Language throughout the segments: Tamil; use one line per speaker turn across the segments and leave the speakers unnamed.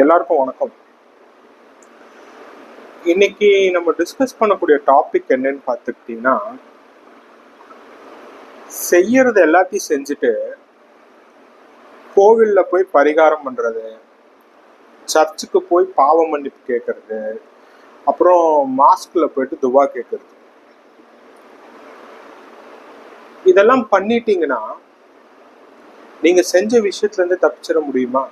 எல்லாருக்கும் வணக்கம். இன்னைக்கு நம்ம டிஸ்கஸ் பண்ணக்கூடிய டாபிக் என்னன்னு பார்த்துக்கிட்டிங்கன்னா செய்யறது எல்லாத்தையும் செஞ்சுட்டு கோவில்ல போய் பரிகாரம் பண்றது சர்ச்சுக்கு போய் பாவ மன்னிப்பு கேட்கறது அப்புறம் மாஸ்க்ல போயிட்டு துவா கேட்கறது. இதெல்லாம் பண்ணிட்டீங்கன்னா நீங்க செஞ்ச விஷயத்துல இருந்து தப்பிச்சிட முடியுமா?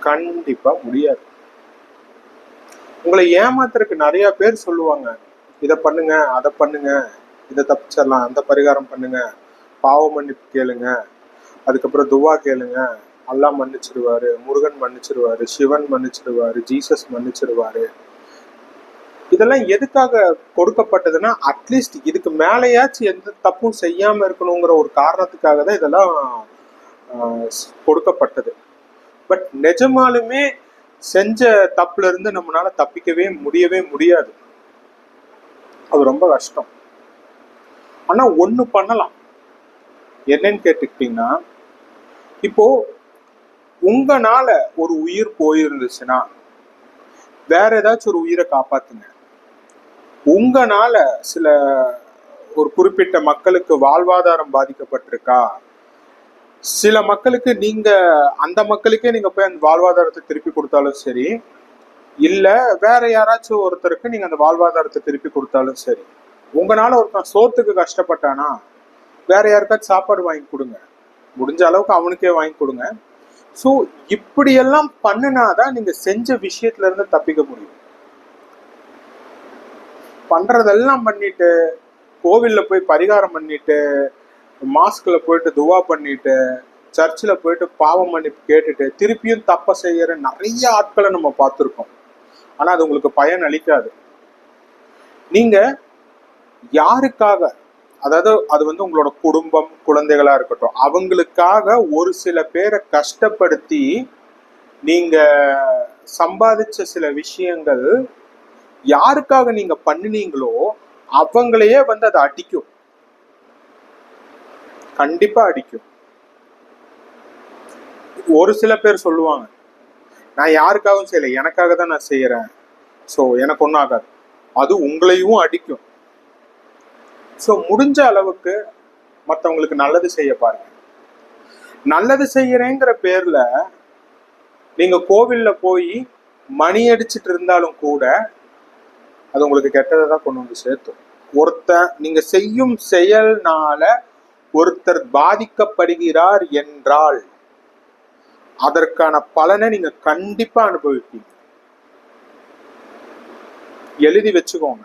கண்டிப்பா முடியாது. உங்களை ஏமாத்துறதுக்கு நிறைய பேர் சொல்லுவாங்க இதை பண்ணுங்க அதை பண்ணுங்க இதை தப்பிச்சிடலாம் அந்த பரிகாரம் பண்ணுங்க பாவ மன்னிப்பு கேளுங்க அதுக்கப்புறம் துவா கேளுங்க அல்லாஹ் மன்னிச்சிடுவாரு முருகன் மன்னிச்சிடுவாரு சிவன் மன்னிச்சிடுவாரு ஜீசஸ் மன்னிச்சிடுவாரு. இதெல்லாம் எதுக்காக கொடுக்கப்பட்டதுன்னா அட்லீஸ்ட் இதுக்கு மேலேயாச்சும் எந்த தப்பும் செய்யாம இருக்கணுங்கிற ஒரு காரணத்துக்காக தான் இதெல்லாம் ஆஹ், கொடுக்கப்பட்டது. பட் நிஜமாலுமே செஞ்ச தப்புல இருந்து நம்மளால தப்பிக்கவே முடியவே முடியாது. அது ரொம்ப கஷ்டம். ஆனா ஒண்ணு பண்ணலாம். என்னன்னு கேட்டுக்கிட்டீங்கன்னா இப்போ உங்கனால ஒரு உயிர் போயிருந்துச்சுன்னா வேற ஏதாச்சும் ஒரு உயிரை காப்பாத்துங்க. உங்கனால சில ஒரு குறிப்பிட்ட மக்களுக்கு வாழ்வாதாரம் பாதிக்கப்பட்டிருக்கா? சில மக்களுக்கு நீங்க அந்த மக்களுக்கே நீங்க போய் அந்த வாழ்வாதாரத்தை திருப்பி கொடுத்தாலும் சரி இல்ல வேற யாராச்சும் ஒருத்தருக்கு நீங்க அந்த வாழ்வாதாரத்தை திருப்பி கொடுத்தாலும் சரி உங்களால ஒருத்தன் சோத்துக்கு கஷ்டப்பட்டானா வேற யாருக்காச்சும் சாப்பாடு வாங்கி கொடுங்க. முடிஞ்ச அளவுக்கு அவனுக்கே வாங்கி கொடுங்க. ஸோ இப்படியெல்லாம் பண்ணினாதான் நீங்க செஞ்ச விஷயத்துல இருந்து தப்பிக்க முடியும். பண்றதெல்லாம் பண்ணிட்டு கோவில்ல போய் பரிகாரம் பண்ணிட்டு மாஸ்கில் போயிட்டு துவா பண்ணிட்டு சர்ச்சில் போயிட்டு பாவம் மன்னிப்பு கேட்டுட்டு திருப்பியும் தப்பை செய்கிற நிறைய ஆட்களை நம்ம பார்த்துருக்கோம். ஆனால் அது உங்களுக்கு பயன் அளிக்காது. நீங்கள் யாருக்காக அதாவது அது வந்து உங்களோட குடும்பம் குழந்தைகளாக இருக்கட்டும் அவங்களுக்காக ஒரு சில பேரை கஷ்டப்படுத்தி நீங்கள் சம்பாதிச்ச சில விஷயங்கள் யாருக்காக நீங்கள் பண்ணினீங்களோ அவங்களையே வந்து அதை அடிக்கும். கண்டிப்பா அடிக்கும். ஒரு சில பேர் சொல்லுவாங்க நான் யாருக்காகவும் செய்யலை எனக்காக தான் நான் செய்யறேன். ஸோ எனக்கு ஒன்றும் ஆகாது. அது உங்களையும் அடிக்கும். ஸோ முடிஞ்ச அளவுக்கு மற்றவங்களுக்கு நல்லது செய்ய பாருங்க. நல்லது செய்யறேங்கிற பேர்ல நீங்க கோவில்ல போய் மணி அடிச்சிட்டு இருந்தாலும் கூட அது உங்களுக்கு கெட்டதை தான் கொண்டு வந்து சேர்த்தும். ஒருத்தன் நீங்க செய்யும் செயல்னால ஒருத்தர் பாதிக்கப்படுகிறார் என்றால் அதற்கான பலனை நீங்க கண்டிப்பா அனுபவிப்பீங்க. எழுதி வச்சுக்கோங்க.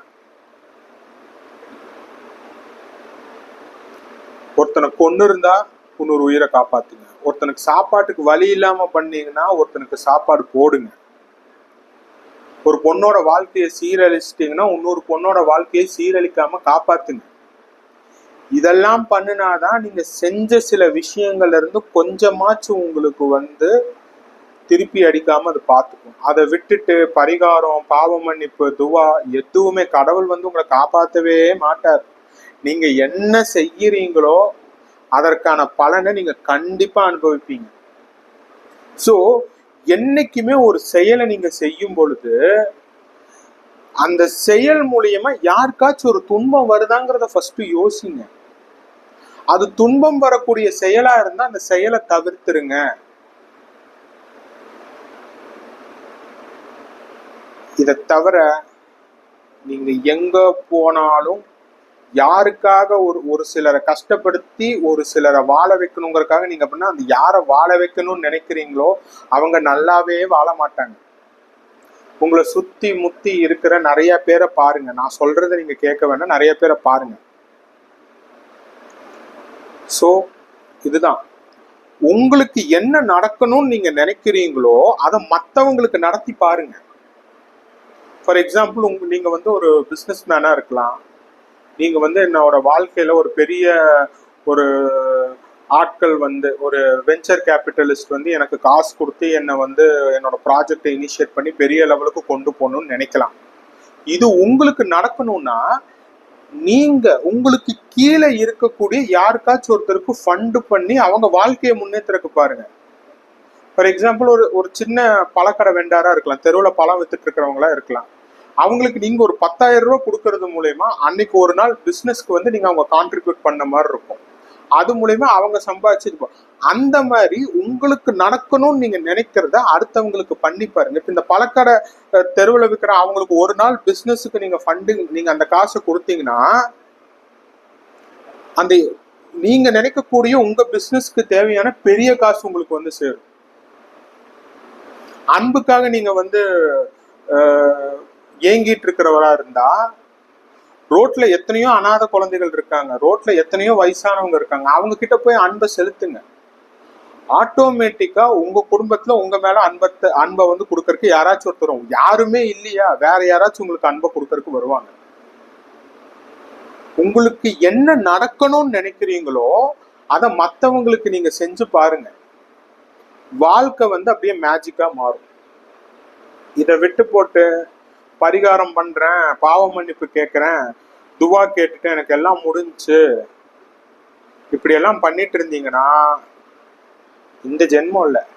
ஒருத்தனை கொண்டு இருந்தா இன்னொரு உயிரை காப்பாத்துங்க. ஒருத்தனுக்கு சாப்பாட்டுக்கு வழி இல்லாம பண்ணீங்கன்னா ஒருத்தனுக்கு சாப்பாடு போடுங்க. ஒரு பொண்ணோட வாழ்க்கையை சீரழிச்சிட்டீங்கன்னா இன்னொரு பொண்ணோட வாழ்க்கையை சீரழிக்காம காப்பாத்துங்க. இதெல்லாம் பண்ணினாதான் நீங்க செஞ்ச சில விஷயங்கள்ல இருந்து கொஞ்சமாச்சும் உங்களுக்கு வந்து திருப்பி அடிக்காம அது பார்த்துக்கும். அதை விட்டுட்டு பரிகாரம் பாவ மன்னிப்பு துவா எதுவுமே கடவுள் வந்து உங்களை காப்பாற்றவே மாட்டார். நீங்க என்ன செய்யறீங்களோ அதற்கான பலனை நீங்க கண்டிப்பா அனுபவிப்பீங்க. ஸோ என்னைக்குமே ஒரு செயலை நீங்க செய்யும் பொழுது அந்த செயல் மூலியமா யாருக்காச்சும் ஒரு துன்பம் வருதாங்கிறத ஃபர்ஸ்ட் யோசிங்க. அது துன்பம் வரக்கூடிய செயலா இருந்தா அந்த செயலை தவிர்த்துருங்க. இதை தவிர நீங்க எங்க போனாலும் யாருக்காக ஒரு ஒரு சிலரை கஷ்டப்படுத்தி ஒரு சிலரை வாழ வைக்கணுங்கிறதுக்காக நீங்க அப்படின்னா அந்த யாரை வாழ வைக்கணும்னு நினைக்கிறீங்களோ அவங்க நல்லாவே வாழ மாட்டாங்க. உங்களை சுத்தி முத்தி இருக்கிற நிறைய பேரை பாருங்க. நான் சொல்றதை நீங்க கேட்க வேண்டாம். நிறைய பேரை பாருங்க. ஸோ இதுதான். உங்களுக்கு என்ன நடக்கணும்னு நீங்க நினைக்கிறீங்களோ அதை மற்றவங்களுக்கு நடத்தி பாருங்க. ஃபார் எக்ஸாம்பிள் உங்க நீங்க வந்து ஒரு பிஸ்னஸ் மேனா இருக்கலாம். நீங்க வந்து என்னோட வாழ்க்கையில ஒரு பெரிய ஒரு ஆட்கள் வந்து ஒரு வெஞ்சர் கேபிட்டலிஸ்ட் வந்து எனக்கு காசு கொடுத்து என்னை வந்து என்னோட ப்ராஜெக்டை இனிஷியேட் பண்ணி பெரிய லெவலுக்கு கொண்டு போகணும்னு நினைக்கலாம். இது உங்களுக்கு நடக்கணும்னா நீங்க உங்களுக்கு கீழே இருக்கக்கூடிய யாருக்காச்சும் ஒருத்தருக்கு ஃபண்டு பண்ணி அவங்க வாழ்க்கையை முன்னேற்றக்கு பாருங்க. ஃபார் எக்ஸாம்பிள் ஒரு ஒரு சின்ன பழக்கடை வெண்டாரா இருக்கலாம் தெருவில் பழம் வித்துட்டு இருக்கிறவங்களா இருக்கலாம். அவங்களுக்கு நீங்க ஒரு பத்தாயிரம் ரூபாய் கொடுக்கறது மூலயமா அன்னைக்கு ஒரு நாள் பிசினஸ்க்கு வந்து நீங்க அவங்க கான்ட்ரிபியூட் பண்ண மாதிரி இருக்கும். அது மூலயமா அவங்க சம்பாதிச்சிருப்போம். அந்த மாதிரி உங்களுக்கு நடக்கணும்னு நீங்க நினைக்கிறத அடுத்தவங்களுக்கு பண்ணி பாருங்க. இப்ப இந்த பழக்கடை தெருவில் தெருவுல விற்கிற அவங்களுக்கு ஒரு நாள் பிசினஸுக்கு நீங்க ஃபண்டிங் நீங்க அந்த காசை கொடுத்தீங்கன்னா அந்த நீங்க நினைக்கக்கூடிய உங்க பிசினஸ்க்கு தேவையான பெரிய காசு உங்களுக்கு வந்து சேரும். அன்புக்காக நீங்க வந்து அஹ், ஏங்கிட்டு இருக்கிறவரா இருந்தா ரோட்ல எத்தனையோ அனாதை குழந்தைகள் இருக்காங்க. ரோட்ல எத்தனையோ வயசானவங்க இருக்காங்க. அவங்க கிட்ட போய் அன்பை செலுத்துங்க. ஆட்டோமேட்டிக்கா உங்க குடும்பத்துல உங்க மேல அன்பத்தை அன்பை வந்து கொடுக்கறதுக்கு யாராச்சும் ஒருத்தர் யாருமே இல்லையா? வேற யாராச்சும் உங்களுக்கு அன்பை கொடுக்கறதுக்கு வருவாங்க. உங்களுக்கு என்ன நடக்கணும்னு நினைக்கிறீங்களோ அதை மற்றவங்களுக்கு நீங்க செஞ்சு பாருங்க. வாழ்க்கை வந்து அப்படியே மேஜிக்கா மாறும். இதை விட்டு போட்டு பரிகாரம் பண்றேன் பாவ மன்னிப்பு கேட்கறேன் துவா கேட்டுட்டு எனக்கு எல்லாம் முடிஞ்சுச்சு இப்படியெல்லாம் பண்ணிட்டு இருந்தீங்கன்னா இந்த ஜென்மம் இல்ல.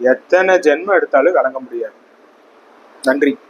எத்தனை ஜென்மம் எடுத்தாலும் விளங்க முடியாது. நன்றி.